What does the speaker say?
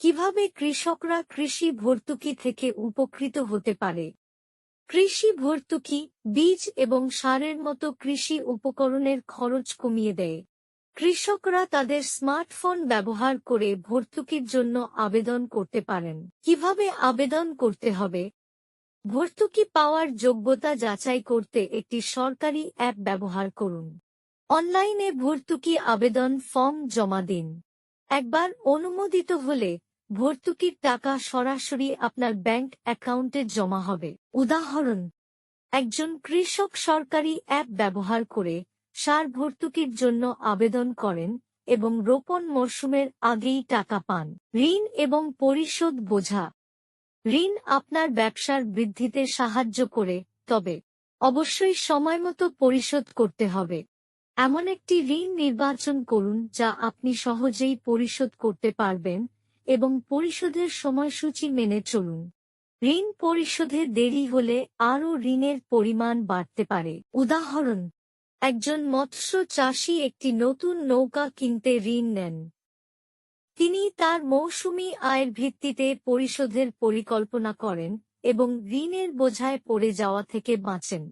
কীভাবে কৃষকরা কৃষি ভর্তুকি থেকে উপকৃত হতে পারে? কৃষি ভর্তুকি, বীজ এবং সারের মতো কৃষি উপকরণের খরচ কমিয়ে দেয়। কৃষকরা তাদের স্মার্টফোন ব্যবহার করে ভর্তুকির জন্য আবেদন করতে পারেন। কীভাবে আবেদন করতে হবে? ভর্তুকি পাওয়ার যোগ্যতা যাচাই করতে একটি সরকারি অ্যাপ ব্যবহার করুন। অনলাইনে ভর্তুকি আবেদন ফর্ম জমা দিন। একবার অনুমোদিত হলে ভর্তুকির টাকা সরাসরি আপনার ব্যাংক অ্যাকাউন্টে জমা হবে। উদাহরণ, একজন কৃষক সরকারি অ্যাপ ব্যবহার করে সার ভর্তুকির জন্য আবেদন করেন এবং রোপণ মরশুমের আগেই টাকা পান। ঋণ এবং পরিশোধ বোঝা, ঋণ আপনার ব্যবসার বৃদ্ধিতে সাহায্য করে, তবে অবশ্যই সময়মতো পরিশোধ করতে হবে। এমন একটি ঋণ নির্বাচন করুন যা আপনি সহজেই পরিশোধ করতে পারবেন এবং পরিশোধের সময়সূচি মেনে চলুন। ঋণ পরিশোধে দেরি হলে আরও ঋণের পরিমাণ বাড়তে পারে। উদাহরণ, একজন মৎস্য চাষী একটি নতুন নৌকা কিনতে ঋণ নেন। তিনি তার মৌসুমি আয়ের ভিত্তিতে পরিশোধের পরিকল্পনা করেন এবং ঋণের বোঝায় পড়ে যাওয়া থেকে বাঁচেন।